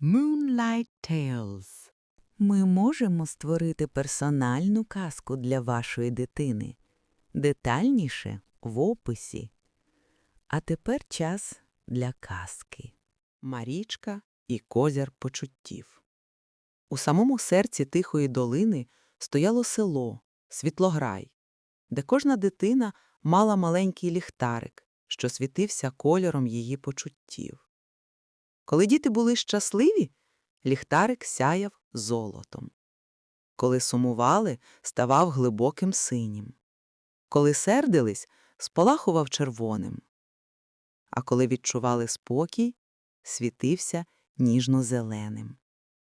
Moonlight Tales. Ми можемо створити персональну казку для вашої дитини. Детальніше в описі. А тепер час для казки. Марічка і козяр почуттів. У самому серці тихої долини стояло село, Світлограй, де кожна дитина мала маленький ліхтарик, що світився кольором її почуттів. Коли діти були щасливі, ліхтарик сяяв золотом. Коли сумували, ставав глибоким синім. Коли сердились, спалахував червоним. А коли відчували спокій, світився ніжно-зеленим.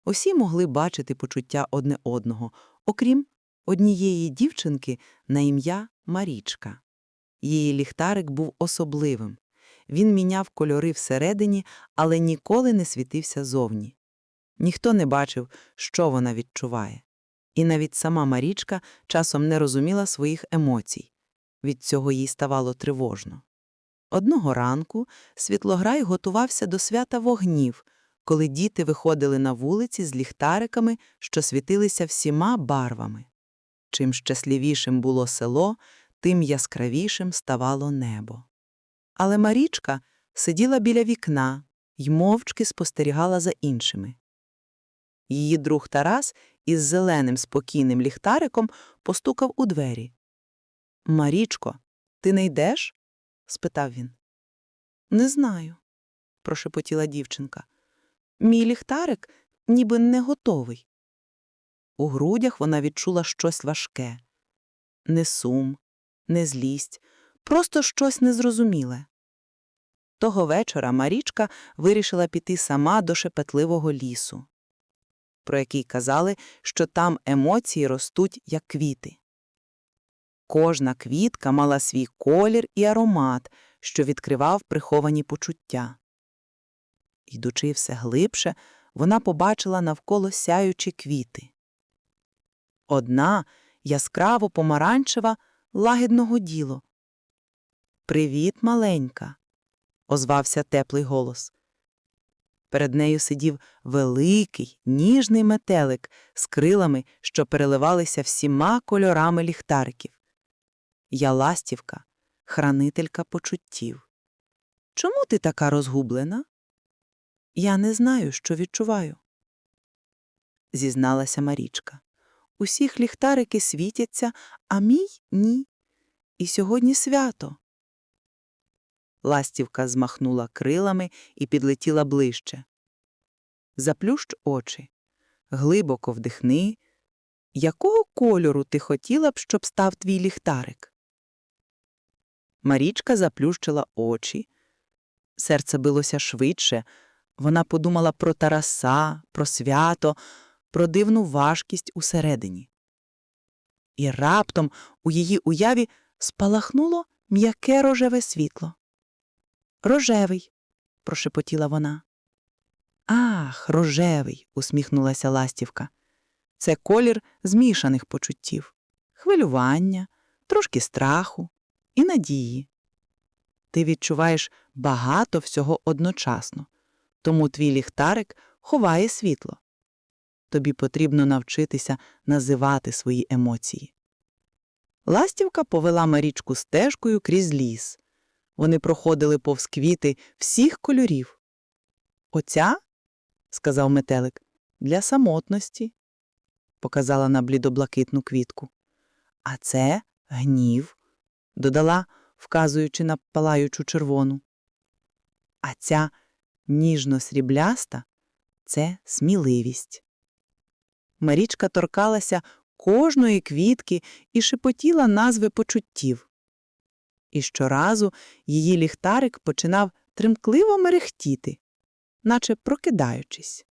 Усі могли бачити почуття одне одного, окрім однієї дівчинки на ім'я Марічка. Її ліхтарик був особливим. Він міняв кольори всередині, але ніколи не світився зовні. Ніхто не бачив, що вона відчуває. І навіть сама Марічка часом не розуміла своїх емоцій. Від цього їй ставало тривожно. Одного ранку Світлограй готувався до свята вогнів, коли діти виходили на вулиці з ліхтариками, що світилися всіма барвами. Чим щасливішим було село, тим яскравішим ставало небо. Але Марічка сиділа біля вікна й мовчки спостерігала за іншими. Її друг Тарас із зеленим спокійним ліхтариком постукав у двері. Марічко, ти не йдеш? спитав він. Не знаю, прошепотіла дівчинка. Мій ліхтарик ніби не готовий. У грудях вона відчула щось важке не сум, не злість, просто щось незрозуміле. Того вечора Марічка вирішила піти сама до шепетливого лісу, про який казали, що там емоції ростуть, як квіти. Кожна квітка мала свій колір і аромат, що відкривав приховані почуття. Йдучи все глибше, вона побачила навколо сяючі квіти. Одна яскраво помаранчева лагідного діло. Привіт, маленька, озвався теплий голос. Перед нею сидів великий, ніжний метелик з крилами, що переливалися всіма кольорами ліхтариків. Я ластівка, хранителька почуттів. Чому ти така розгублена? Я не знаю, що відчуваю. Зізналася Марічка. Усіх ліхтарики світяться, а мій ні. І сьогодні свято. Ластівка змахнула крилами і підлетіла ближче. Заплющ очі, глибоко вдихни. Якого кольору ти хотіла б, щоб став твій ліхтарик? Марічка заплющила очі. Серце билося швидше. Вона подумала про Тараса, про свято, про дивну важкість усередині. І раптом у її уяві спалахнуло м'яке рожеве світло. Рожевий, прошепотіла вона. Ах, рожевий, усміхнулася ластівка. Це колір змішаних почуттів, хвилювання, трошки страху і надії. Ти відчуваєш багато всього одночасно, тому твій ліхтарик ховає світло. Тобі потрібно навчитися називати свої емоції. Ластівка повела Марічку стежкою крізь ліс. Вони проходили повз квіти всіх кольорів. Оця, сказав метелик, для самотності, показала на блідоблакитну квітку. А це гнів, додала, вказуючи на палаючу червону. А ця ніжно-срібляста це сміливість. Марічка торкалася кожної квітки і шепотіла назви почуттів. І щоразу її ліхтарик починав тремтливо мерехтіти, наче прокидаючись.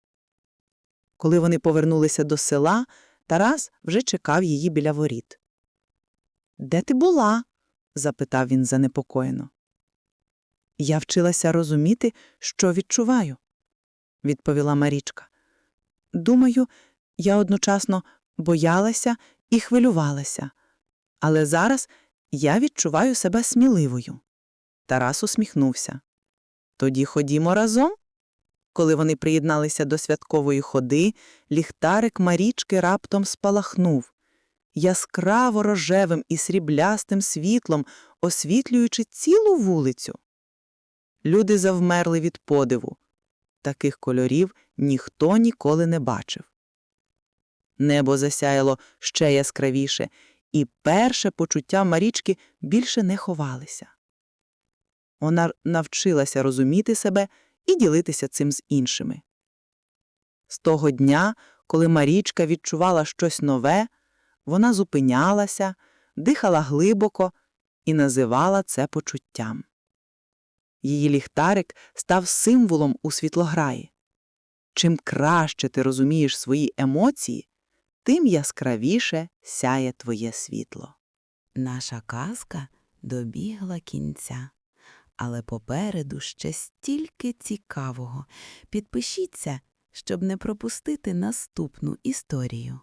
Коли вони повернулися до села, Тарас вже чекав її біля воріт. Де ти була? запитав він занепокоєно. Я вчилася розуміти, що відчуваю, відповіла Марічка. Думаю, я одночасно боялася і хвилювалася, але зараз я відчуваю себе сміливою. Тарас усміхнувся. Тоді ходімо разом. Коли вони приєдналися до святкової ходи, ліхтарик Марічки раптом спалахнув, яскраво рожевим і сріблястим світлом, освітлюючи цілу вулицю. Люди завмерли від подиву. Таких кольорів ніхто ніколи не бачив. Небо засяяло ще яскравіше, і перше почуття Марічки більше не ховалися. Вона навчилася розуміти себе і ділитися цим з іншими. З того дня, коли Марічка відчувала щось нове, вона зупинялася, дихала глибоко і називала це почуттям. Її ліхтарик став символом у світлограї. Чим краще ти розумієш свої емоції, тим яскравіше сяє твоє світло. Наша казка добігла кінця. Але попереду ще стільки цікавого. Підпишіться, щоб не пропустити наступну історію.